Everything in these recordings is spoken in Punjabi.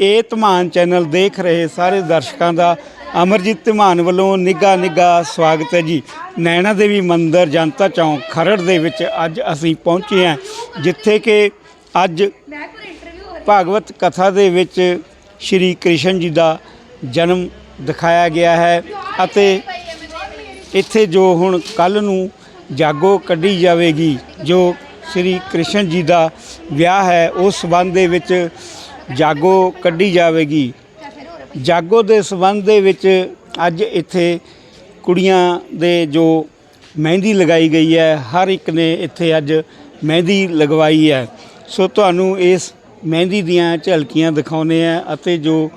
ਇਹ ਧਮਾਨ ਚੈਨਲ ਦੇਖ ਰਹੇ ਸਾਰੇ ਦਰਸ਼ਕਾਂ ਦਾ ਅਮਰਜੀਤ ਧਮਾਨ ਵੱਲੋਂ ਨਿੱਘਾ ਨਿੱਘਾ ਸਵਾਗਤ ਹੈ ਜੀ। ਨੈਣਾ ਦੇਵੀ ਮੰਦਿਰ ਜਨਤਾ ਚੌਂਕ ਖਰੜ ਦੇ ਵਿੱਚ ਅੱਜ ਅਸੀਂ ਪਹੁੰਚੇ ਹਾਂ, ਜਿੱਥੇ ਕਿ ਅੱਜ ਭਾਗਵਤ ਕਥਾ ਦੇ ਵਿੱਚ ਸ਼੍ਰੀ ਕ੍ਰਿਸ਼ਨ ਜੀ ਦਾ ਜਨਮ ਦਿਖਾਇਆ ਗਿਆ ਹੈ ਅਤੇ ਇੱਥੇ ਜੋ ਹੁਣ ਕੱਲ ਨੂੰ ਜਾਗੋ ਕੱਢੀ ਜਾਵੇਗੀ, ਜੋ ਸ੍ਰੀ ਕ੍ਰਿਸ਼ਨ ਜੀ ਦਾ ਵਿਆਹ ਹੈ, ਉਸ ਸਬੰਧ ਦੇ ਵਿੱਚ ਜਾਗੋ ਕੱਢੀ ਜਾਵੇਗੀ। ਜਾਗੋ ਦੇ ਸਬੰਧ ਦੇ ਵਿੱਚ ਅੱਜ ਇੱਥੇ ਕੁੜੀਆਂ ਦੇ ਜੋ ਮਹਿੰਦੀ ਲਗਾਈ ਗਈ ਹੈ, ਹਰ ਇੱਕ ਨੇ ਇੱਥੇ ਅੱਜ ਮਹਿੰਦੀ ਲਗਵਾਈ ਹੈ। ਸੋ ਤੁਹਾਨੂੰ ਇਸ ਮਹਿੰਦੀ ਦੀਆਂ ਝਲਕੀਆਂ ਦਿਖਾਉਨੇ ਆ ਅਤੇ ਜੋ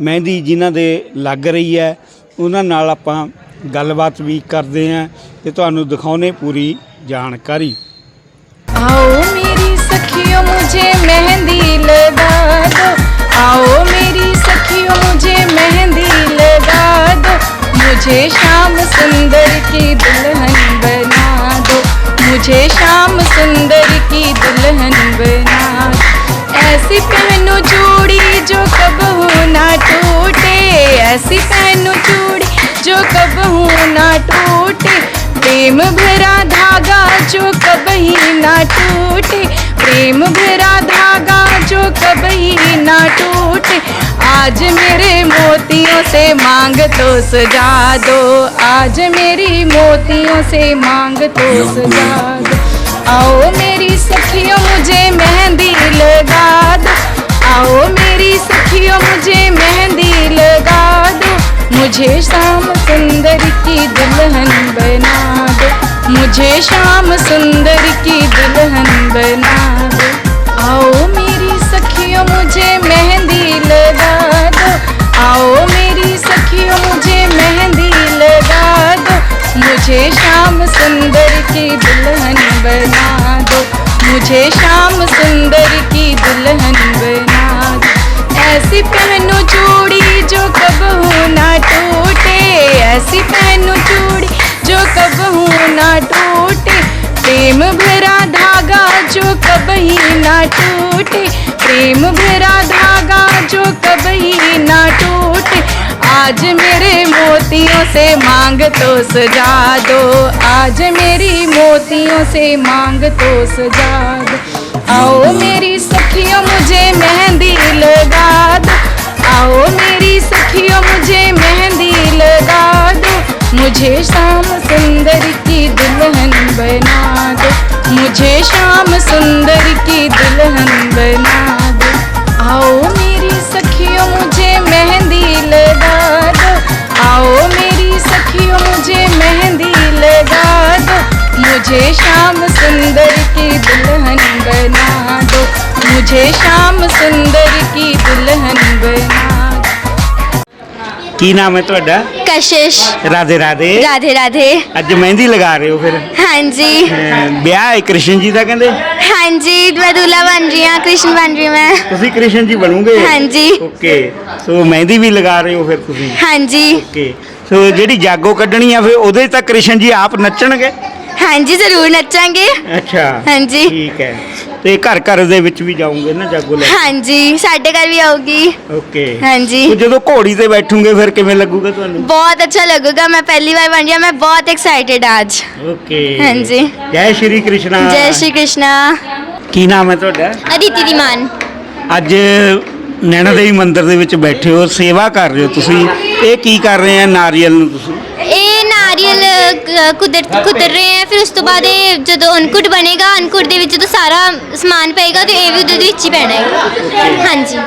ਮਹਿੰਦੀ ਜਿਨ੍ਹਾਂ ਦੇ ਲੱਗ ਰਹੀ ਹੈ, ਉਹਨਾਂ ਨਾਲ ਆਪਾਂ ਗੱਲਬਾਤ ਵੀ ਕਰਦੇ ਆ ਤੇ ਤੁਹਾਨੂੰ ਦਿਖਾਉਨੇ ਪੂਰੀ ਜਾਣਕਾਰੀ। ਆਓ ਮੇਰੀ ਸਖੀਓ, ਮੁਝੇ ਮਹਿੰਦੀ ਲਗ ऐसी पहनो चूड़ी, जो कबहू ना टूटे। प्रेम भरा धागा, जो कब ही ना टूटे। प्रेम भरा धागा, जो कभी ना टूटे। आज मेरे मोतियों से मांग तो सजा दो। आज मेरी मोतियों से मांग तो सजा दो। आओ मेरी सखियों, मुझे मेहंदी लगा दो। आओ मेरी सखियों, मुझे मेहंदी लगा दो। मुझे शाम सुंदर की दुल्हन बना दो। मुझे शाम सुंदर की दुल्हन बना दो। आओ मेरी सखियों, मुझे मेहंदी लगा दो। आओ मेरी सखियों, मुझे मेहंदी लगा दो। मुझे शाम सुंदर की दुल्हन बना दो। मुझे शाम सुंदर की दुल्हन बना ऐसी पहनो चूड़ी जो कबहू ना टूटे। ऐसी पहनो चूड़ी जो कबहू ना टूटे। प्रेम भरा धागा जो कब ही ना टूटे। प्रेम भरा धागा जो कभी ना टूटे। आज मेरे मोतियों से मांग तो सजा दो। आज मेरी मोतियों से मांग तो सजा दो। आओ मेरी सखियों मुझे मेहंदी लगा दो आओ मेरी सखियों मुझे मेहंदी लगा दो मुझे शाम सुंदर की दुल्हन बना दो मुझे शाम सुंदर की ਕੀ ਨਾਮ ਹੈ ਤੁਹਾਡਾ? ਕਸ਼ਿਸ਼। ਰਾਧੇ ਰਾਧੇ। ਰਾਧੇ ਰਾਧੇ। ਅੱਜ ਮਹਿੰਦੀ ਲਗਾ ਰਹੇ ਹੋ ਫਿਰ। ਹਾਂਜੀ। ਵਿਆਹ ਹੈ ਕ੍ਰਿਸ਼ਨ ਜੀ ਦਾ ਕਹਿੰਦੇ? ਹਾਂਜੀ ਮੈਂ ਦੁਲਾ ਬਣ ਰਹੀ ਹਾਂ ਕ੍ਰਿਸ਼ਨ ਬਣ ਰਹੀ ਮੈਂ। ਤੁਸੀਂ ਕ੍ਰਿਸ਼ਨ ਜੀ ਬਣੋਗੇ? ਹਾਂਜੀ। ਓਕੇ। ਸੋ ਮਹਿੰਦੀ ਵੀ ਲਗਾ ਰਹੇ ਹੋ ਫਿਰ ਤੁਸੀਂ? ਹਾਂਜੀ। ਓਕੇ। ਸੋ ਜਿਹੜੀ ਜਾਗੋ ਕੱਢਣੀ ਆ ਫਿਰ ਉਹਦੇ ਤਾਂ ਕ੍ਰਿਸ਼ਨ ਜੀ ਆਪ ਨੱਚਣਗੇ? ਹਾਂਜੀ ਜ਼ਰੂਰ ਨੱਚਾਂਗੇ। ਅੱਛਾ। ਹਾਂਜੀ। ਠੀਕ ਹੈ। ਤੇ ਘਰ ਘਰ ਦੇ ਵਿੱਚ ਵੀ ਜਾਓਗੇ ਨਾ ਜਾਗੋ ਲੈ हाँ जी साढ़े घर भी आओगी ਓਕੇ हाँ जी ਉਹ ਜਦੋਂ ਘੋੜੀ ਤੇ ਬੈਠੋਗੇ ਫਿਰ ਕਿਵੇਂ ਲੱਗੂਗਾ ਤੁਹਾਨੂੰ बहुत अच्छा लगेगा मैं पहली बार बन रही हूँ मैं बहुत एक्साइटेड आज ਓਕੇ ਹਾਂਜੀ। ਜੈ ਸ਼੍ਰੀ ਕ੍ਰਿਸ਼ਨਾ जय श्री कृष्णा ਕੀ ਨਾਮ ਹੈ ਤੁਹਾਡਾ अदिति दीमान ਅੱਜ ਨੈਣਾ ਦੇਵੀ ਮੰਦਿਰ ਦੇ ਵਿੱਚ ਬੈਠੇ ਹੋ ਸੇਵਾ ਕਰ ਰਹੇ ਹੋ ਤੁਸੀਂ ਇਹ ਕੀ ਕਰ ਰਹੇ ਆ ਨਾਰੀਅਲ ਨੂੰ ਤੁਸੀਂ ਇਹ ਕੁਦਰ ਰਹੇ ਹੈ ਫਿਰ ਉਸ ਤੋਂ ਬਾਅਦ ਇਹ ਜਦੋਂ ਅਨਕੁਟ ਬਣੇਗਾ ਅਨਕੁਟ ਦੇ ਵਿੱਚ ਜਦੋਂ ਸਾਰਾ ਸਮਾਨ ਪਏਗਾ ਤੇ ਇਹ ਵੀ ਉਹਦੇ ਵਿੱਚ ਹੀ ਪੈਣਾ ਹੈ ਹਾਂਜੀ।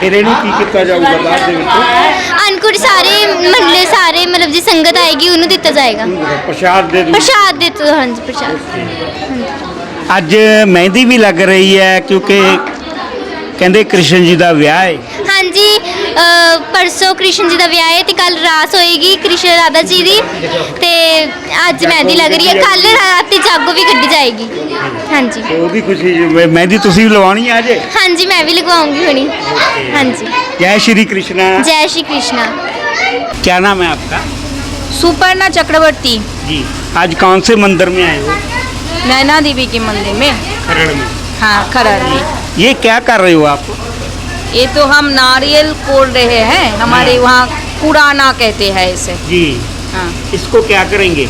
ਫਿਰ ਇਹਨੂੰ ਕੀ ਕੀਤਾ ਜਾਊਗਾ ਬਾਅਦ ਦੇ ਵਿੱਚ? ਅਨਕੁਟ ਸਾਰੇ ਮਹੱਲੇ ਸਾਰੇ ਮਤਲਬ ਜੀ ਸੰਗਤ ਆਏਗੀ ਉਹਨੂੰ ਦਿੱਤਾ ਜਾਏਗਾ। ਪ੍ਰਸ਼ਾਦ ਦੇ ਦੂ ਪ੍ਰਸ਼ਾਦ ਦਿੱਤਾ ਹਾਂਜੀ ਪ੍ਰਸ਼ਾਦ। ਅੱਜ ਮਹਿੰਦੀ ਵੀ ਲੱਗ ਰਹੀ ਹੈ ਕਿਉਂਕਿ ਕਹਿੰਦੇ ਕ੍ਰਿਸ਼ਨ ਜੀ ਦਾ ਵਿਆਹ ਹੈ। ਹਾਂਜੀ ਪਰਸੋਂ ਕ੍ਰਿਸ਼ਨ ਜੀ ਦਾ ਵਿਆਹ ਹੈ ਤੇ ਕੱਲ ਰਾਸ ਹੋਏਗੀ ਕ੍ਰਿਸ਼ਨ ਰਾਧਾ ਜੀ ਦੀ ਤੇ ਅੱਜ ਮਹਿੰਦੀ ਲੱਗ ਰਹੀ ਹੈ ਕੱਲ ਰਾਤੀ ਜਾਗੋ ਵੀ ਕੱਢੀ ਜਾਏਗੀ ਹਾਂਜੀ ਤੇ ਉਹਦੀ ਖੁਸ਼ੀ 'ਚ ਮੈਂ- ਮਹਿੰਦੀ ਤੁਸੀਂ ਵੀ ਲਵਾਉਣੀ ਹੈ ਅੱਜ ਹਾਂਜੀ ਮੈਂ ਵੀ ਲਗਵਾਉਂਗੀ ਹੁਣੀ ਹਾਂਜੀ ਜੈ ਸ਼੍ਰੀ ਕ੍ਰਿਸ਼ਨਾ जय श्री कृष्णा क्या नाम है आपका सुपर्णा चक्रवर्ती जी आज कौन से मंदिर में आए हो नैना देवी के मंदिर में खरड़ में हाँ खरड़ में ये क्या कर रहे हो आप ये तो हम नारियल कोल रहे हैं हमारे हाँ। वहाँ कुड़ाना कहते हैं इसे। जी। हाँ। इसको क्या करेंगे?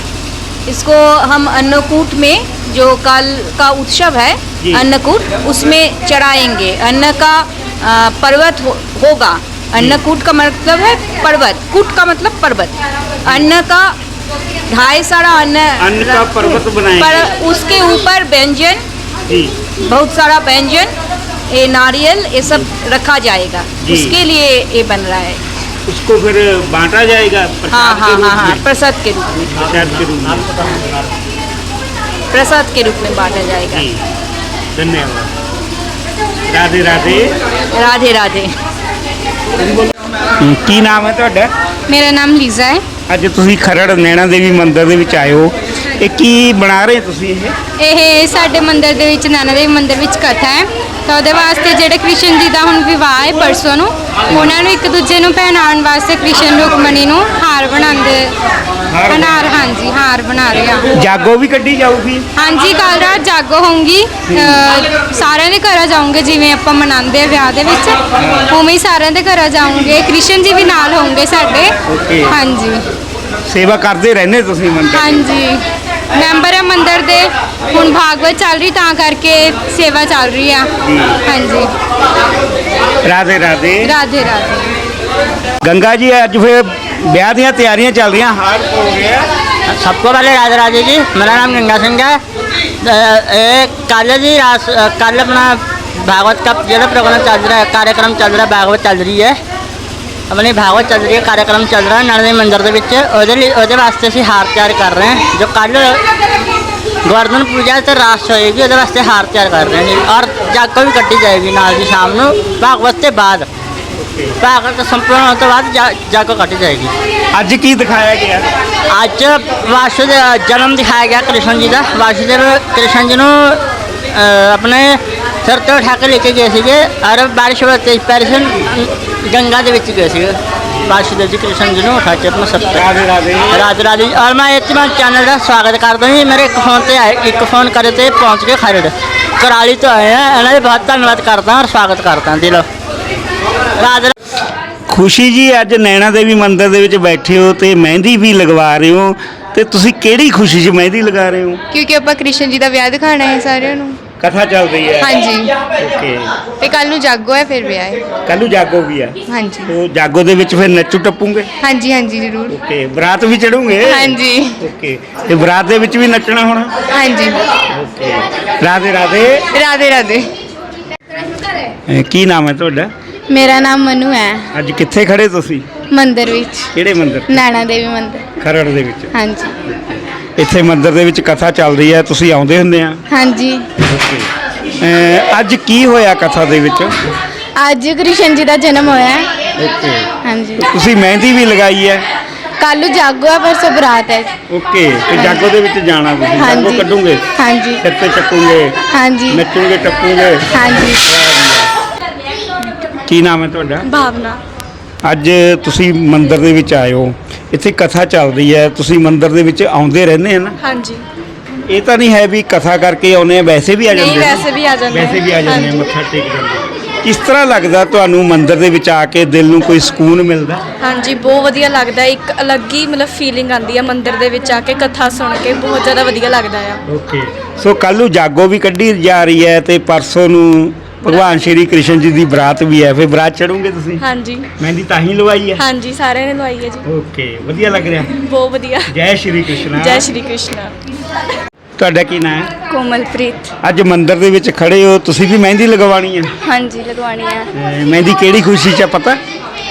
इसको हम अन्नकूट में जो कल का उत्सव है अन्नकूट उसमें चढ़ाएँगे। अन्न का आ, पर्वत हो, होगा। अन्नकूट का मतलब है पर्वत। कूट का मतलब पर्वत। अन्न का ढाई सारा अन्न अन्न का पर्वत बनाएँगे। पर उसके ऊपर व्यंजन बहुत सारा व्यंजन ये नारियल ये सब रखा जाएगा जी। उसके लिए ये बन रहा है उसको फिर बांटा जाएगा हाँ प्रसाद हाँ के रूप हाँ हाँ में प्रसाद के रूप में प्रसाद के रूप में प्रसाद के रूप में बांटा जाएगा जी धन्यवाद राधे राधे राधे राधे ਕੀ ਨਾਮ ਹੈ ਤੁਹਾਡਾ ਮੇਰਾ ਨਾਮ ਲੀਜ਼ਾ ਹੈ ਅੱਜ ਤੁਸੀਂ ਖਰੜ ਨੈਣਾ ਦੇਵੀ ਮੰਦਿਰ ਦੇ ਵਿੱਚ ਆਏ ਹੋ ਇਹ ਕੀ ਬਣਾ ਰਹੇ ਤੁਸੀਂ ਇਹ? ਇਹ ਸਾਡੇ ਮੰਦਿਰ ਦੇ ਵਿੱਚ ਨਾਨਾ ਦੇਵੀ ਮੰਦਿਰ ਵਿੱਚ ਕਥਾ ਹੈ। ਤਾਂ ਉਹਦੇ ਵਾਸਤੇ ਜਿਹੜੇ ਕ੍ਰਿਸ਼ਨ ਜੀ ਦਾ ਹੁਣ ਵਿਵਾਹ ਹੈ ਪਰਸੋਂ ਨੂੰ ਉਹਨਾਂ ਨੂੰ ਇੱਕ ਦੂਜੇ ਨੂੰ ਪਹਿਨਾਉਣ ਵਾਸਤੇ ਕ੍ਰਿਸ਼ਨ ਰੁਕਮਣੀ ਨੂੰ ਹਾਰ ਬਣਾਉਂਦੇ ਹਾਰ ਹਾਂਜੀ ਹਾਰ ਬਣਾ ਰਹੇ ਆ। ਜਾਗੋ ਵੀ ਕੱਢੀ ਜਾਊਗੀ? ਹਾਂਜੀ ਕੱਲ ਰਾਤ ਜਾਗੋ ਹੋਊਗੀ। ਸਾਰਿਆਂ ਦੇ ਘਰਾਂ ਜਾਉਂਗੇ ਜਿਵੇਂ ਆਪਾਂ ਮਨਾਉਂਦੇ ਆ ਵਿਆਹ ਦੇ ਵਿੱਚ। ਉਵੇਂ ਹੀ ਸਾਰਿਆਂ ਦੇ ਘਰਾਂ ਜਾਉਂਗੇ ਕ੍ਰਿਸ਼ਨ ਜੀ ਵੀ ਨਾਲ ਹੋਣਗੇ ਸਾਡੇ। Okay. ਹਾਂਜੀ। ਸੇਵਾ ਕਰਦੇ ਰਹਿੰਦੇ ਤੁਸੀਂ ਮੰਦਿਰ ਦੀ? ਹਾਂਜੀ। ਮੈਂਬਰ ਹੈ ਮੰਦਿਰ ਦੇ ਹੁਣ ਭਾਗਵਤ ਚੱਲ ਰਹੀ ਤਾਂ ਕਰਕੇ ਸੇਵਾ ਚੱਲ ਰਹੀ ਆ ਹਾਂਜੀ ਰਾਧੇ ਰਾਧੇ ਰਾਧੇ ਰਾਧੇ ਗੰਗਾ ਜੀ ਅੱਜ ਫਿਰ ਵਿਆਹ ਦੀਆਂ ਤਿਆਰੀਆਂ ਚੱਲ ਰਹੀਆਂ ਹਾਰ ਹੋ ਗਿਆ सबको पहले राधे राधे जी मेरा नाम गंगा सिंह है अ, ये कल जी रास कल अपना भागवत का जो प्रोग्राम चल रहा है कार्यक्रम चल रहा है भागवत चल रही है ਆਪਣੇ ਭਾਗਵਤ ਚੱਲ ਰਹੀ ਹੈ ਕਾਰਜਕ੍ਰਮ ਚੱਲ ਰਿਹਾ ਨਲ ਦੇ ਮੰਦਰ ਦੇ ਵਿੱਚ। ਉਹਦੇ ਲਈ ਉਹਦੇ ਵਾਸਤੇ ਅਸੀਂ ਹਾਰ ਤਿਆਰ ਕਰ ਰਹੇ ਹਾਂ। ਜੋ ਕੱਲ ਗਵਰਧਨ ਪੂਜਾ ਤੇ ਰਾਸ ਹੋਏਗੀ ਉਹਦੇ ਵਾਸਤੇ ਹਾਰ ਤਿਆਰ ਕਰ ਰਹੇ ਹਾਂ। ਔਰ ਜਾਗੋ ਵੀ ਕੱਟੀ ਜਾਏਗੀ ਨਾਲ ਦੀ ਸ਼ਾਮ ਨੂੰ ਭਾਗਵਤ ਤੇ ਬਾਅਦ। ਭਾਗਵਤ ਸੰਪੂਰਨ ਹੋਣ ਤੋਂ ਬਾਅਦ ਜਾਗੋ ਕੱਟੀ ਜਾਏਗੀ। ਅੱਜ ਕੀ ਦਿਖਾਇਆ ਗਿਆ? ਅੱਜ ਵਾਸੁਦੇਵ ਜਨਮ ਦਿਖਾਇਆ ਗਿਆ ਕ੍ਰਿਸ਼ਨ ਜੀ ਦਾ। ਵਾਸੁਦੇਵ ਕ੍ਰਿਸ਼ਨ ਜੀ ਨੂੰ ਆਪਣੇ ਸਿਰ ਤੇ ਉਠਾ ਕੇ ਲੈ ਕੇ ਗਏ ਸੀਗੇ। ਔਰ ਬਾਰਿਸ਼ ਹੋਈ ਤੇਜ਼ ਪੈਰਸਨ ਗੰਗਾ ਦੇ ਵਿੱਚ ਗਏ ਸੀਗੇ। ਵਾਸੁਦੇਵ ਜੀ ਕ੍ਰਿਸ਼ਨ ਜੀ ਨੂੰ ਉਠਾ ਕੇ ਆਪਣੇ ਸਿਰ ਤੇ ਰਾਧੇ ਰਾਧੇ ਰਾਜ ਰਾਜ। ਔਰ ਮੈਂ ਇਸ ਮੈਂ ਚੈਨਲ ਦਾ ਸਵਾਗਤ ਕਰਦਾ ਹਾਂ ਜੀ। ਮੇਰੇ ਇੱਕ ਫੋਨ ਤੇ ਆਏ ਇੱਕ ਫੋਨ ਕਰੇ ਤੇ ਪਹੁੰਚ ਗਏ ਖਰੜ। ਕਰਾਲੀ ਤੋਂ ਆਏ ਆ। ਇਹਨਾਂ ਦਾ ਬਹੁਤ ਧੰਨਵਾਦ ਕਰਦਾ ਹਾਂ ਔਰ ਸਵਾਗਤ ਕਰਦਾ ਹਾਂ ਦਿਲੋਂ ਰਾਜ ਖੁਸ਼ੀ ਜੀ ਅੱਜ ਨੈਣਾ ਦੇਵੀ ਮੰਦਿਰ ਦੇ ਵਿੱਚ ਬੈਠੇ ਹੋ ਤੇ ਮਹਿੰਦੀ ਵੀ ਲਗਵਾ ਰਹੇ ਹੋ। ਤੇ ਤੁਸੀਂ ਕਿਹੜੀ ਖੁਸ਼ੀ 'ਚ ਮਹਿੰਦੀ ਲਗਾ ਰਹੇ ਹੋ? ਕਿਉਂਕਿ ਆਪਾਂ ਕ੍ਰਿਸ਼ਨ ਜੀ ਦਾ ਵਿਆਹ ਦਿਖਾਣਾ ਹੈ ਸਾਰਿਆਂ ਨੂੰ। ਕਥਾ ਚੱਲ ਰਹੀ ਹੈ। ਹਾਂਜੀ। ਓਕੇ। ਤੇ ਕੱਲ ਨੂੰ ਜਾਗੋ ਹੈ ਫਿਰ ਵਿਆਹ ਹੈ। ਕੱਲ ਨੂੰ ਜਾਗੋ ਵੀ ਆ ਹਾਂਜੀ। ਉਹ ਜਾਗੋ ਦੇ ਵਿੱਚ ਫਿਰ ਨੱਚੂ ਟੱਪੂਗੇ? ਹਾਂਜੀ ਹਾਂਜੀ ਜ਼ਰੂਰ। ਓਕੇ। ਬਰਾਤ ਵੀ ਚੜੂਗੇ ਹਾਂਜੀ। ਓਕੇ। ਤੇ ਬਰਾਤ ਦੇ ਵਿੱਚ ਵੀ ਨੱਚਣਾ ਹੋਣਾ? ਹਾਂਜੀ। ਓਕੇ। ਰਾਧੇ ਰਾਧੇ। ਰਾਧੇ ਰਾਧੇ। ਅਹ ਕੀ ਨਾਮ ਹੈ ਤੁਹਾਡਾ? ਮੇਰਾ ਨਾਮ ਮਨੂ ਹੈ। ਅੱਜ ਕਿੱਥੇ ਖੜੇ ਤੁਸੀਂ? ਮੰਦਿਰ ਵਿੱਚ। ਕਿਹੜੇ ਮੰਦਿਰ? ਨੈਣਾ ਦੇਵੀ ਮੰਦਿਰ। ਖਰੜ ਦੇ ਵਿੱਚ। ਹਾਂਜੀ। ਇੱਥੇ ਮੰਦਿਰ ਦੇ ਵਿੱਚ ਕਥਾ ਚੱਲ ਰਹੀ ਹੈ ਤੁਸੀਂ ਆਉਂਦੇ ਹੁੰਦੇ ਆ। ਹਾਂਜੀ। ਅਹ ਅੱਜ ਕੀ ਹੋਇਆ ਕਥਾ ਦੇ ਵਿੱਚ? ਅੱਜ ਕ੍ਰਿਸ਼ਨ ਜੀ ਦਾ ਜਨਮ ਹੋਇਆ ਹੈ। ਓਕੇ। ਹਾਂਜੀ। ਤੁਸੀਂ ਮਹਿੰਦੀ ਵੀ ਲਗਾਈ ਹੈ। ਕੱਲ ਨੂੰ ਜਾਗੋ ਹੈ ਪਰਸੋਂ ਬਰਾਤ ਹੈ। ਓਕੇ ਤੇ ਜਾਗੋ ਦੇ ਵਿੱਚ ਜਾਣਾ ਤੁਸੀਂ ਜਾਗੋ ਹਾਂਜੀ। ਕੱਢੋਗੇ? ਹਾਂਜੀ। ਸਿਰ ਤੇ ਚੱਕੋਗੇ? ਹਾਂਜੀ। ਨੱਚੋਗੇ ਟੱਪੋਗੇ? ਹਾਂਜੀ। ਕੀ ਨਾਮ ਹੈ ਤੁਹਾਡਾ? ਭਾਵਨਾ। ਅੱਜ ਤੁਸੀਂ ਮੰਦਿਰ ਦੇ ਵਿੱਚ ਆਏ ਹੋ। ਇੱਥੇ ਕਥਾ ਚੱਲ ਰਹੀ ਹੈ ਤੁਸੀਂ ਮੰਦਿਰ ਦੇ ਵਿੱਚ ਆਉਂਦੇ ਰਹਿੰਦੇ ਆ ਨਾ ਹਾਂਜੀ ਇਹ ਤਾਂ ਨਹੀਂ ਹੈ ਵੀ ਕਥਾ ਕਰਕੇ ਆਉਨੇ ਆ ਵੈਸੇ ਵੀ ਆ ਜਾਂਦੇ ਨਹੀਂ? ਵੈਸੇ ਵੀ ਆ ਜਾਂਦੇ ਵੈਸੇ ਵੀ ਆ ਜਾਂਦੇ। ਮੱਥਾ ਟੇਕ ਜਾਂਦੇ। ਕਿਸ ਤਰ੍ਹਾਂ ਲੱਗਦਾ ਤੁਹਾਨੂੰ ਮੰਦਿਰ ਦੇ ਵਿੱਚ ਆ ਕੇ ਦਿਲ ਨੂੰ ਕੋਈ ਸਕੂਨ ਮਿਲਦਾ ਹਾਂਜੀ ਬਹੁਤ ਵਧੀਆ ਲੱਗਦਾ। ਇੱਕ ਅਲੱਗ ਹੀ ਮਤਲਬ ਫੀਲਿੰਗ ਆਉਂਦੀ ਹੈ ਮੰਦਿਰ ਦੇ ਵਿੱਚ ਆ ਕੇ ਕਥਾ ਸੁਣ ਕੇ ਬਹੁਤ ਜ਼ਿਆਦਾ ਵਧੀਆ ਲੱਗਦਾ ਆ ਓਕੇ ਸੋ ਕੱਲ ਨੂੰ ਜਾਗੋ ਵੀ ਕੱਢੀ ਜਾ ਰਹੀ ਹੈ ਤੇ ਪਰਸੋਂ ਨੂੰ ਭਗਵਾਨ ਸ਼੍ਰੀ ਕ੍ਰਿਸ਼ਨ ਜੀ ਦੀ ਬਰਾਤ ਵੀ ਹੈ ਫਿਰ ਬਰਾਤ ਚੜੋਗੇ ਤੁਸੀਂ? ਹਾਂਜੀ। ਮਹਿੰਦੀ ਤਾਂ ਹੀ ਲਵਾਈ ਹੈ? ਹਾਂਜੀ ਸਾਰਿਆਂ ਨੇ ਲਵਾਈ ਹੈ ਜੀ। ਓਕੇ ਵਧੀਆ ਲੱਗ ਰਿਹਾ? ਬਹੁਤ ਵਧੀਆ। ਜੈ ਸ਼੍ਰੀ ਕ੍ਰਿਸ਼ਨ। ਜੈ ਸ਼੍ਰੀ ਕ੍ਰਿਸ਼ਨ। ਤੁਹਾਡਾ ਕੀ ਨਾਮ ਹੈ? ਕੋਮਲਪ੍ਰੀਤ। ਅੱਜ ਮੰਦਿਰ ਦੇ ਵਿੱਚ ਖੜੇ ਹੋ ਤੁਸੀਂ ਵੀ ਮਹਿੰਦੀ ਲਗਵਾਉਣੀ ਹੈ? ਹਾਂਜੀ ਲਗਵਾਣੀ ਹੈ। ਮਹਿੰਦੀ ਕਿਹੜੀ ਖੁਸ਼ੀ 'ਚ ਪਤਾ?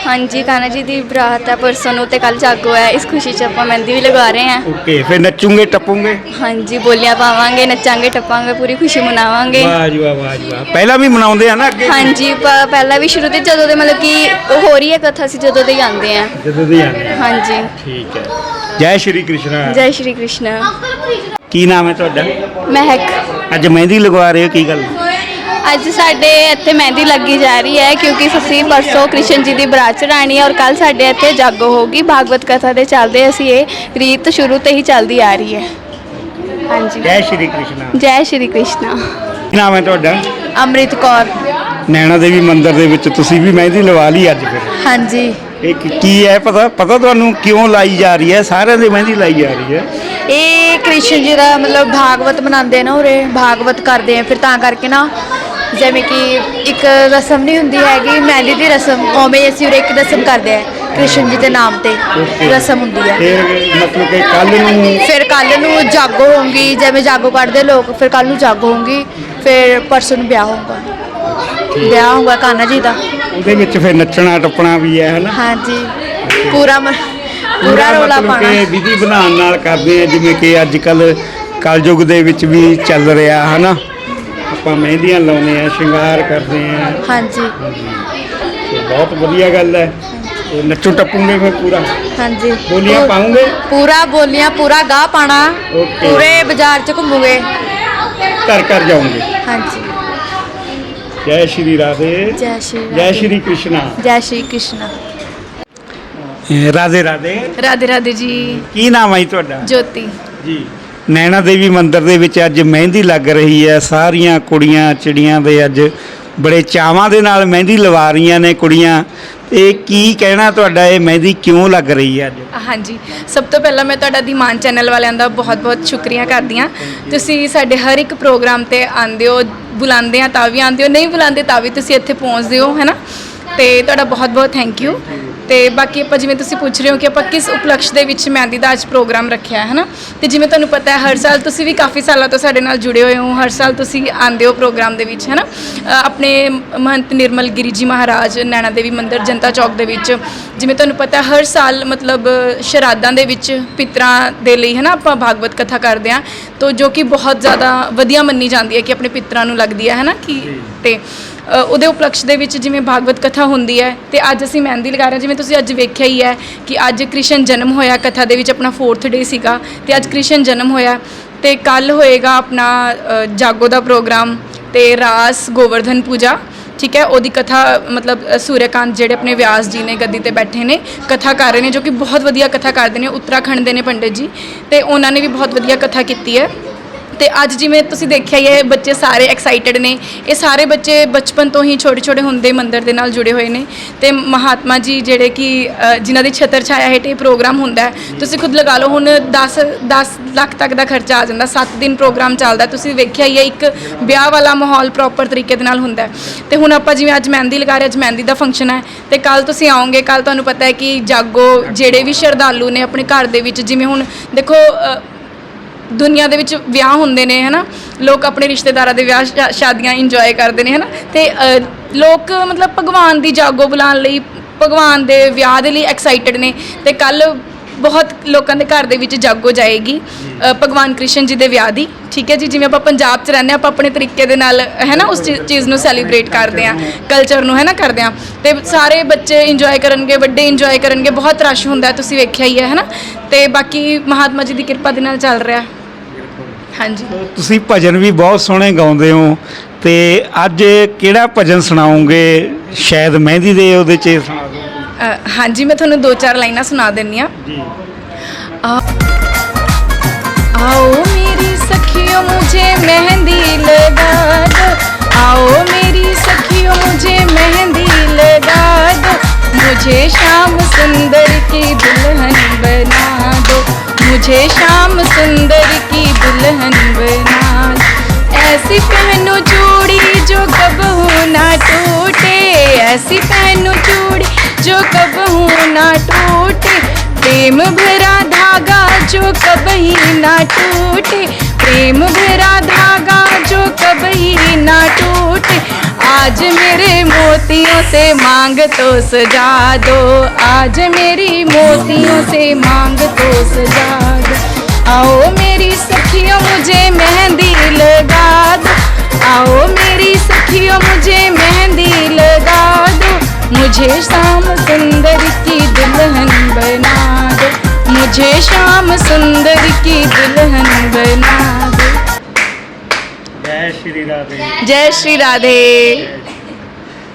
ਹਾਂਜੀ ਕਾਨਾ ਜੀ ਦੀ ਬਰਾਤ ਹੈ ਪਰਸੋਂ ਨੂੰ ਤੇ ਕੱਲ ਜਾਗੋ ਹੈ ਇਸ ਖੁਸ਼ੀ 'ਚ ਆਪਾਂ ਮਹਿੰਦੀ ਵੀ ਲਗਾ ਰਹੇ ਹਾਂ। ਓਕੇ ਫਿਰ ਨੱਚੂਗੇ ਟੱਪੂਗੇ? ਹਾਂਜੀ ਬੋਲੀਆਂ ਪਾਵਾਂਗੇ ਨੱਚਾਂਗੇ ਟੱਪਾਂਗੇ ਪੂਰੀ ਖੁਸ਼ੀ ਮਨਾਵਾਂਗੇ। ਵਾਹ ਜੀ ਵਾਹ ਵਾਹ ਜੀ ਵਾਹ। ਪਹਿਲਾਂ ਵੀ ਮਨਾਉਂਦੇ ਆ ਨਾ ਅੱਗੇ? ਹਾਂਜੀ ਪ- ਪਹਿਲਾਂ ਵੀ ਸ਼ੁਰੂ ਤੇ ਜਦੋਂ ਦੇ ਮਤਲਬ ਕਿ ਉਹ ਹੋ ਰਹੀ ਹੈ ਕਥਾ ਸੀ ਜਦੋਂ ਦੇ ਹੀ ਆਉਂਦੇ ਆ ਜਦੋਂ ਦੇ ਆਉਂਦੇ ਆ। ਹਾਂਜੀ। ਠੀਕ ਹੈ। ਜੈ ਸ਼੍ਰੀ ਕ੍ਰਿਸ਼ਨ। ਜੈ ਸ਼੍ਰੀ ਕ੍ਰਿਸ਼ਨ। ਕੀ ਨਾਮ ਹੈ ਤੁਹਾਡਾ? ਮਹਿਕ। ਅੱਜ ਮਹਿੰਦੀ ਲਗਵਾ ਰਹੇ ਹੋ ਕੀ ਗੱਲ? ਅੱਜ ਸਾਡੇ ਇੱਥੇ ਮਹਿੰਦੀ ਲੱਗੀ ਜਾ ਰਹੀ ਹੈ ਕਿਉਂਕਿ ਅਸੀਂ ਪਰਸੋਂ ਕ੍ਰਿਸ਼ਨ ਜੀ ਦੀ ਬਰਾਤ ਚੜਾਣੀ ਹੈ ਔਰ ਕੱਲ ਸਾਡੇ ਇੱਥੇ ਜਾਗੋ ਹੋਗੀ ਭਾਗਵਤ ਕਥਾ ਦੇ ਚੱਲਦੇ ਅਸੀਂ ਇਹ ਰੀਤ ਸ਼ੁਰੂ ਤੋਂ ਹੀ ਚੱਲਦੀ ਆ ਰਹੀ ਹੈ। ਹਾਂਜੀ। ਜੈ ਸ਼੍ਰੀ ਕ੍ਰਿਸ਼ਨ। ਜੈ ਸ਼੍ਰੀ ਕ੍ਰਿਸ਼ਨਾ। ਕੀ ਨਾਮ ਹੈ ਤੁਹਾਡਾ? ਅੰਮ੍ਰਿਤ ਕੌਰ। ਨੈਣਾ ਦੇਵੀ ਮੰਦਿਰ ਦੇ ਵਿੱਚ ਤੁਸੀਂ ਵੀ ਮਹਿੰਦੀ ਲਵਾ ਲਈ ਅੱਜ ਫਿਰ? ਹਾਂਜੀ। ਇਹ ਕੀ- ਕੀ ਹੈ? ਪਤਾ ਪਤਾ ਤੁਹਾਨੂੰ ਕਿਉਂ ਲਾਈ ਜਾ ਰਹੀ ਹੈ? ਸਾਰਿਆਂ ਦੇ ਮਹਿੰਦੀ ਲਾਈ ਜਾ ਰਹੀ ਹੈ। ਇਹ ਕ੍ਰਿਸ਼ਨ ਜੀ ਦਾ ਮਤਲਬ ਭਾਗਵਤ ਮਨਾਉਂਦੇ ਨਾ ਉਰੇ ਭਾਗਵਤ ਕਰਦੇ ਆ ਫਿਰ ਤਾਂ ਕਰਕੇ ਨਾ ਜਿਵੇਂ ਕਿ ਇੱਕ ਰਸਮ ਨਹੀਂ ਹੁੰਦੀ ਹੈਗੀ ਮਹਿੰਦੀ ਦੀ ਰਸਮ ਉਵੇਂ ਅਸੀਂ ਉਰੇ ਇੱਕ ਰਸਮ ਕਰਦੇ ਆ ਕ੍ਰਿਸ਼ਨ ਜੀ ਦੇ ਨਾਮ ਤੇ Okay. ਰਸਮ ਹੁੰਦੀ ਹੈ। ਫਿਰ ਮਤਲਬ ਕਿ ਕੱਲ ਨੂੰ ਫਿਰ ਕੱਲ ਨੂੰ ਜਾਗੋ ਹੋਊਗੀ ਜਿਵੇਂ ਜਾਗੋ ਕੱਢਦੇ ਲੋਕ ਫਿਰ ਕੱਲ ਨੂੰ ਜਾਗੋ ਹੋਊਗੀ ਫਿਰ ਪਰਸੋਂ ਨੂੰ ਵਿਆਹ ਹੋਊਗਾ। ਵਿਆਹ ਹੋਊਗਾ ਕਾਨਾ ਜੀ ਦਾ। ਉਹਦੇ ਵਿੱਚ ਫਿਰ ਨੱਚਣਾ ਟੱਪਣਾ ਵੀ ਹੈ ਹਨਾ ਹਾਂਜੀ। ਪੂਰਾ ਮ- ਪੂਰਾ ਰੋਲਾ ਮਤਲਬ ਪਾਣਾ ਕਿ ਵਿਧੀ ਬਣਾਉਣ ਨਾਲ ਕਰਦੇ ਆ ਜਿਵੇਂ ਕਿ ਅੱਜ ਕੱਲ ਕਲਯੁਗ ਦੇ ਵਿੱਚ ਵੀ ਚੱਲ ਰਿਹਾ ਹਨਾ ਆਪਾਂ ਮਹਿੰਦੀਆਂ ਲਾਉਨੇ ਆ ਸ਼ਿੰਗਾਰ ਕਰਦੇ ਆ ਹਾਂਜੀ। ਤੇ ਬਹੁਤ ਵਧੀਆ ਗੱਲ ਹੈ। ਤੇ ਨੱਚੋ ਟੱਪੂਗੇ ਫਿਰ ਪੂਰਾ। ਹਾਂਜੀ। ਬੋਲੀਆਂ ਪੂ- ਪਾਉਂਗੇ? ਪੂਰਾ ਬੋਲੀਆਂ ਪੂਰਾ ਗਾਹ ਪਾਣਾ। Okay. ਪੂਰੇ ਬਾਜ਼ਾਰ ਚ ਘੁੰਮੂਗੇ। ਘਰ ਘਰ ਜਾਓਗੇ। ਹਾਂਜੀ। ਜੈ ਸ਼੍ਰੀ ਰਾਧੇ। ਜੈ ਸ਼੍ਰੀ ਜੈ ਰਾਧੇ। ਸ਼੍ਰੀ ਕ੍ਰਿਸ਼ਨਾ। ਜੈ ਸ਼੍ਰੀ ਕ੍ਰਿਸ਼ਨ। ਰਾਧੇ ਰਾਧੇ। ਰਾਧੇ ਰਾਧੇ ਜੀ। ਕੀ ਨਾਮ ਹੈ ਜੀ ਤੁਹਾਡਾ? ਜੋਤੀ। ਜੀ। ਨੈਣਾ ਦੇਵੀ ਮੰਦਿਰ ਦੇ ਵਿੱਚ ਅੱਜ ਮਹਿੰਦੀ ਲੱਗ ਰਹੀ ਹੈ। ਸਾਰੀਆਂ ਕੁੜੀਆਂ ਚਿੜੀਆਂ ਦੇ ਅੱਜ ਬੜੇ ਚਾਵਾਂ ਦੇ ਨਾਲ ਮਹਿੰਦੀ ਲਵਾ ਰਹੀਆਂ ਨੇ ਕੁੜੀਆਂ। ਇਹ ਕੀ ਕਹਿਣਾ ਤੁਹਾਡਾ? ਇਹ ਮਹਿੰਦੀ ਕਿਉਂ ਲੱਗ ਰਹੀ ਹੈ ਅੱਜ? ਹਾਂਜੀ। ਸਭ ਤੋਂ ਪਹਿਲਾਂ ਮੈਂ ਤੁਹਾਡਾ ਦੀਮਾਨ ਚੈਨਲ ਵਾਲਿਆਂ ਦਾ ਬਹੁਤ-ਬਹੁਤ ਸ਼ੁਕਰੀਆ ਕਰਦੀ ਹਾਂ। ਤੁਸੀਂ ਸਾਡੇ ਹਰ ਇੱਕ ਪ੍ਰੋਗਰਾਮ ਤੇ ਆਉਂਦੇ ਹੋ, ਬੁਲਾਉਂਦੇ ਆ ਤਾਂ ਵੀ ਆਉਂਦੇ ਹੋ, ਨਹੀਂ ਬੁਲਾਉਂਦੇ ਤਾਂ ਵੀ ਤੁਸੀਂ ਇੱਥੇ ਪਹੁੰਚਦੇ ਹੋ ਹੈਨਾ ਤੇ ਤੁਹਾਡਾ ਬਹੁਤ-ਬਹੁਤ ਥੈਂਕ ਯੂ ਤੇ ਬਾਕੀ ਆਪਾਂ ਜਿਵੇਂ ਤੁਸੀਂ ਪੁੱਛ ਰਹੇ ਹੋ ਕਿ ਆਪਾਂ ਕਿਸ ਉਪਲਕਸ਼ ਦੇ ਵਿੱਚ ਮਹਿੰਦੀ ਦਾ ਅੱਜ ਪ੍ਰੋਗਰਾਮ ਰੱਖਿਆ ਹੈ ਹਨਾ? ਤੇ ਜਿਵੇਂ ਤੁਹਾਨੂੰ ਪਤਾ ਹੈ ਹਰ ਸਾਲ ਤੁਸੀਂ ਵੀ ਕਾਫੀ ਸਾਲਾਂ ਤੋਂ ਸਾਡੇ ਨਾਲ ਜੁੜੇ ਹੋਏ ਹੋ ਹਰ ਸਾਲ ਤੁਸੀਂ ਆਉਂਦੇ ਹੋ ਪ੍ਰੋਗਰਾਮ ਦੇ ਵਿੱਚ ਹੈਨਾ? ਆਪਣੇ ਮਹੰਤ ਨਿਰਮਲ ਗਿਰੀ ਜੀ ਮਹਾਰਾਜ ਨੈਣਾ ਦੇਵੀ ਮੰਦਿਰ ਜਨਤਾ ਚੌਕ ਦੇ ਵਿੱਚ ਜਿਵੇਂ ਤੁਹਾਨੂੰ ਪਤਾ ਹੈ, ਹਰ ਸਾਲ ਮਤਲਬ ਸ਼ਰਾਧਾਂ ਦੇ ਵਿੱਚ ਪਿਤਰਾਂ ਦੇ ਲਈ ਹੈ ਨਾ ਆਪਾਂ ਭਾਗਵਤ ਕਥਾ ਕਰਦੇ ਹਾਂ ਤੋ ਜੋ ਕਿ ਬਹੁਤ ਜ਼ਿਆਦਾ ਵਧੀਆ ਮੰਨੀ ਜਾਂਦੀ ਹੈ ਕਿ ਆਪਣੇ ਪਿਤਰਾਂ ਨੂੰ ਲੱਗਦੀ ਹੈ ਹੈ ਨਾ ਕਿ ਤੇ ਅ, ਉਹਦੇ ਉਪਲਕਸ਼ ਦੇ ਵਿੱਚ ਜਿਵੇਂ ਭਾਗਵਤ ਕਥਾ ਹੁੰਦੀ ਹੈ ਤੇ ਅੱਜ ਅਸੀਂ ਮਹਿੰਦੀ ਲਗਾ ਰਹੇ ਹਾਂ ਜਿਵੇਂ ਤੁਸੀਂ ਅੱਜ ਵੇਖਿਆ ਹੀ ਹੈ ਕਿ ਅੱਜ ਕ੍ਰਿਸ਼ਨ ਜਨਮ ਹੋਇਆ ਕਥਾ ਦੇ ਵਿੱਚ ਆਪਣਾ 4th ਡੇ ਸੀਗਾ ਤੇ ਅੱਜ ਕ੍ਰਿਸ਼ਨ ਜਨਮ ਹੋਇਆ ਤੇ ਕੱਲ ਹੋਏਗਾ ਆਪਣਾ ਅ, ਜਾਗੋ ਦਾ ਪ੍ਰੋਗਰਾਮ ਤੇ ਰਾਸ ਗੋਵਰਧਨ ਪੂਜਾ ਠੀਕ ਹੈ? ਉਹਦੀ ਕਥਾ ਮਤਲਬ ਅ, ਸੂਰਿਆਕਾਂਤ ਜਿਹੜੇ ਆਪਣੇ ਵਿਆਸ ਜੀ ਨੇ ਗੱਦੀ ਤੇ ਬੈਠੇ ਨੇ ਕਥਾ ਕਰ ਰਹੇ ਨੇ ਜੋ ਕਿ ਬਹੁਤ ਵਧੀਆ ਕਥਾ ਕਰਦੇ ਨੇ ਉੱਤਰਾਖੰਡ ਦੇ ਨੇ ਪੰਡਿਤ ਜੀ ਤੇ ਉਹਨਾਂ ਨੇ ਵੀ ਬਹੁਤ ਵਧੀਆ ਕਥਾ ਕੀਤੀ ਹੈ। ਤੇ ਅੱਜ ਜਿਵੇਂ ਤੁਸੀਂ ਦੇਖਿਆ ਹੀ ਹੈ ਬੱਚੇ ਸਾਰੇ ਐਕਸਾਈਟਿਡ ਨੇ। ਇਹ ਸਾਰੇ ਬੱਚੇ ਬਚਪਨ ਤੋਂ ਹੀ ਛੋਟੇ ਛੋਟੇ ਹੁੰਦੇ ਮੰਦਿਰ ਦੇ ਨਾਲ ਜੁੜੇ ਹੋਏ ਨੇ। ਤੇ ਮਹਾਤਮਾ ਜੀ ਜਿਹੜੇ ਕਿ ਅ, ਜਿਨ੍ਹਾਂ ਦੀ ਛਤਰ ਛਾਇਆ ਹੇਠ ਇਹ ਪ੍ਰੋਗਰਾਮ ਹੁੰਦਾ ਹੈ ਤੁਸੀਂ ਖੁਦ ਲਗਾ ਲਓ ਹੁਣ 10 10 ਲੱਖ ਤੱਕ ਦਾ ਖਰਚਾ ਆ ਜਾਂਦਾ। 7 ਦਿਨ ਪ੍ਰੋਗਰਾਮ ਚੱਲਦਾ ਤੁਸੀਂ ਵੇਖਿਆ ਹੀ ਹੈ ਇੱਕ ਵਿਆਹ ਵਾਲਾ ਮਾਹੌਲ ਪ੍ਰੋਪਰ ਤਰੀਕੇ ਦੇ ਨਾਲ ਹੁੰਦਾ ਹੈ। ਤੇ ਹੁਣ ਆਪਾਂ ਜਿਵੇਂ ਅੱਜ ਮਹਿੰਦੀ ਲਗਾ ਰਹੇ ਅੱਜ ਮਹਿੰਦੀ ਦਾ ਫੰਕਸ਼ਨ ਹੈ। ਤੇ ਕੱਲ ਤੁਸੀਂ ਆਓਗੇ ਕੱਲ ਤੁਹਾਨੂੰ ਪਤਾ ਹੈ ਕਿ ਜਾਗੋ ਜਿਹੜੇ ਵੀ ਸ਼ਰਧਾਲੂ ਨੇ ਆਪਣੇ ਘਰ ਦੇ ਵਿੱਚ ਜਿਵੇਂ ਹੁਣ ਦੇਖੋ ਅ, ਦੁਨੀਆ ਦੇ ਵਿੱਚ ਵਿਆਹ ਹੁੰਦੇ ਨੇ ਹਨਾ? ਲੋਕ ਆਪਣੇ ਰਿਸ਼ਤੇਦਾਰਾਂ ਦੇ ਵਿਆਹ ਸ਼ਾ- ਸ਼ਾਦੀਆਂ ਇੰਜੋਏ ਕਰਦੇ ਨੇ ਹਨਾ? ਤੇ ਅ, ਲੋਕ ਮਤਲਬ ਭਗਵਾਨ ਦੀ ਜਾਗੋ ਬੁਲਾਉਣ ਲਈ ਭਗਵਾਨ ਦੇ ਵਿਆਹ ਦੇ ਲਈ ਐਕਸਾਈਟਿਡ ਨੇ। ਤੇ ਕੱਲ ਬਹੁਤ ਲੋਕਾਂ ਦੇ ਘਰ ਦੇ ਵਿੱਚ ਜਾਗੋ ਜਾਏਗੀ ਅ, ਭਗਵਾਨ ਕ੍ਰਿਸ਼ਨ ਜੀ ਦੇ ਵਿਆਹ ਦੀ। ਠੀਕ ਹੈ ਜੀ? ਜਿਵੇਂ ਆਪਾਂ ਪੰਜਾਬ 'ਚ ਰਹਿੰਦੇ ਹਾਂ ਆਪਾਂ ਆਪਣੇ ਤਰੀਕੇ ਦੇ ਨਾਲ ਹੈ ਨਾ ਉਸ ਚੀ- ਚੀਜ਼ ਨੂੰ ਸੈਲੀਬ੍ਰੇਟ ਕਰਦੇ ਹਾਂ ਕਲਚਰ ਨੂੰ ਹੈ ਨਾ ਕਰਦੇ ਹਾਂ। ਤੇ ਸਾਰੇ ਬੱਚੇ ਇੰਜੋਏ ਕਰਨਗੇ ਵੱਡੇ ਇੰਜੋਏ ਕਰਨਗੇ ਬਹੁਤ ਰਸ਼ ਹੁੰਦਾ ਹੈ, ਤੁਸੀਂ ਵੇਖਿਆ ਹੀ ਹੈ ਹੈ ਨਾ ਤੇ ਬਾਕੀ ਮਹਾਤਮਾ ਜੀ ਦੀ ਕਿਰਪਾ ਦੇ ਨਾਲ ਚੱਲ ਰਿਹਾ। ਹਾਂਜੀ ਤੁਸੀਂ ਭਜਨ ਵੀ ਬਹੁਤ ਸੋਹਣੇ ਗਾਉਂਦੇ ਹੋ ਤੇ ਅੱਜ ਕਿਹੜਾ ਭਜਨ ਸੁਣਾਓਗੇ ਸ਼ਾਇਦ ਮਹਿੰਦੀ ਦੇ ਉਹਦੇ 'ਚ ਸੁਣਾ ਦਿਓ ਅ, ਹਾਂਜੀ ਮੈਂ ਤੁਹਾਨੂੰ ਦੋ ਚਾਰ ਲਾਈਨਾਂ ਸੁਣਾ ਦਿੰਨੀ ਆ ਜੀ आओ मेरी सखियों मुझे मेहंदी लगा दो आओ मेरी सखियों मुझे मेहंदी लगा दो मुझे शाम सुंदर की दुल्हन बना दो मुझे शाम सुंदर की दुल्हन बना। ऐसी पहनो चूड़ी जो कबहू ना टूटे। ऐसी पहनो चूड़ी जो कबहू ना टूटे। प्रेम भरा धागा जो कभी ना टूटे। प्रेम भरा धागा जो कभी ना टूटे आज मेरे मोतियों से मांग तो सजा दो आज मेरी मोतियों से मांग तो सजा दो आओ मेरी सखियों मुझे मेहंदी लगा दो आओ मेरी सखियों मुझे मेहंदी लगा दो मुझे शाम सुंदर की दुल्हन बना दो मुझे शाम सुंदर की दुल्हन बना दो ਜੈ ਸ਼੍ਰੀ ਰਾਧੇ जय श्री राधे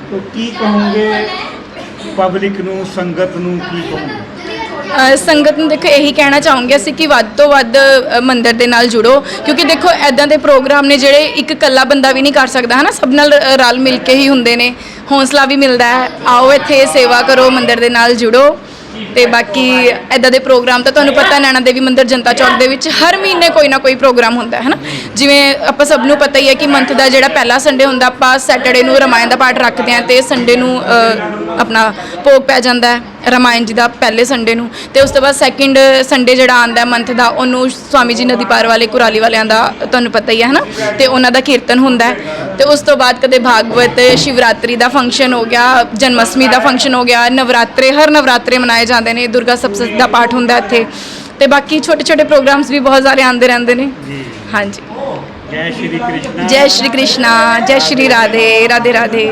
ਤੋ ਕੀ ਕਹੋਗੇ ਪਬਲਿਕ ਨੂੰ ਸੰਗਤ ਨੂੰ ਕੀ ਕਹੋਗੇ ਅ, ਸੰਗਤ ਨੂੰ ਦੇਖੋ ਇਹੀ ਕਹਿਣਾ ਚਾਹੂੰਗੀ ਅਸੀਂ ਕਿ ਵੱਧ ਤੋਂ ਵੱਧ ਅ, ਮੰਦਿਰ ਦੇ ਨਾਲ ਜੁੜੋ ਕਿਉਂਕਿ ਦੇਖੋ ਐਦਾਂ ਦੇ ਪ੍ਰੋਗਰਾਮ ਨੇ ਜਿਹੜੇ ਇੱਕ ਇਕੱਲਾ ਬੰਦਾ ਵੀ ਨਹੀਂ ਕਰ ਸਕਦਾ ਹਨਾ ਸਭ ਨਾਲ ਅ, ਰਲ ਮਿਲ ਕੇ ਹੀ ਹੁੰਦੇ ਨੇ ਹੌਸਲਾ ਵੀ ਮਿਲਦਾ ਹੈ ਆਓ ਇੱਥੇ ਸੇਵਾ ਕਰੋ ਮੰਦਿਰ ਦੇ ਨਾਲ ਜੁੜੋ ਤੇ ਬਾਕੀ ਐਦਾਂ ਦੇ ਪ੍ਰੋਗਰਾਮ ਤਾਂ ਤੁਹਾਨੂੰ ਪਤਾ ਨੈਣਾ ਦੇਵੀ ਮੰਦਿਰ ਜਨਤਾ ਚੌਕ ਦੇ ਵਿੱਚ ਹਰ ਮਹੀਨੇ ਕੋਈ ਨਾ ਕੋਈ ਪ੍ਰੋਗਰਾਮ ਹੁੰਦਾ ਹੈ ਹਨਾ? ਜਿਵੇਂ ਆਪਾਂ ਸਭ ਨੂੰ ਪਤਾ ਹੀ ਹੈ ਕਿ ਮੰਥ ਦਾ ਜਿਹੜਾ ਪਹਿਲਾ ਸੰਡੇ ਹੁੰਦਾ ਆਪਾਂ ਸੈਟਰਡੇ ਨੂੰ ਰਮਾਇਣ ਦਾ ਪਾਠ ਰੱਖਦੇ ਹਾਂ ਤੇ ਸੰਡੇ ਨੂੰ ਅ, ਆਪਣਾ ਭੋਗ ਪੈ ਜਾਂਦਾ ਹੈ। ਰਮਾਇਣ ਜੀ ਦਾ ਪਹਿਲੇ ਸੰਡੇ ਨੂੰ ਤੇ ਉਸ ਤੋਂ ਬਾਅਦ ਸੈਕਿੰਡ ਸੰਡੇ ਜਿਹੜਾ ਆਂਦਾ ਮੰਥ ਦਾ ਉਹਨੂੰ ਸਵਾਮੀ ਜੀ ਨਦੀ ਪਾਰ ਵਾਲੇ ਕੁਰਾਲੀ ਵਾਲਿਆਂ ਦਾ ਤੁਹਾਨੂੰ ਪਤਾ ਹੀ ਹੈ ਹਨਾ? ਤੇ ਉਹਨਾਂ ਦਾ ਕੀਰਤਨ ਹੁੰਦਾ ਹੈ। ਤੇ ਉਸ ਤੋਂ ਬਾਅਦ ਕਦੇ ਭਾਗਵਤ ਸ਼ਿਵਰਾਤਰੀ ਦਾ ਫੰਕਸ਼ਨ ਹੋ ਗਿਆ ਜਨਮਸ਼ਮੀ ਦਾ ਫੰਕਸ਼ਨ ਹੋ ਗਿਆ ਨਵਰਾਤਰੇ ਹਰ ਨਵਰਾਤਰੇ ਮਨਾਏ ਜਾਂਦੇ ਨੇ ਦੁਰਗਾ ਸਪਤਸ਼ਤੀ ਦਾ ਪਾਠ ਹੁੰਦਾ ਇੱਥੇ। ਤੇ ਬਾਕੀ ਛੋਟੇ ਛੋਟੇ ਪ੍ਰੋਗਰਾਮਸ ਵੀ ਬਹੁਤ ਸਾਰੇ ਆਉਂਦੇ ਰਹਿੰਦੇ ਨੇ। ਹਾਂਜੀ। ਜੈ ਸ਼੍ਰੀ ਕ੍ਰਿਸ਼ਨ। ਜੈ ਸ਼੍ਰੀ ਕ੍ਰਿਸ਼ਨਾ ਜੈ ਸ਼੍ਰੀ ਰਾਧੇ ਰਾਧੇ ਰਾਧੇ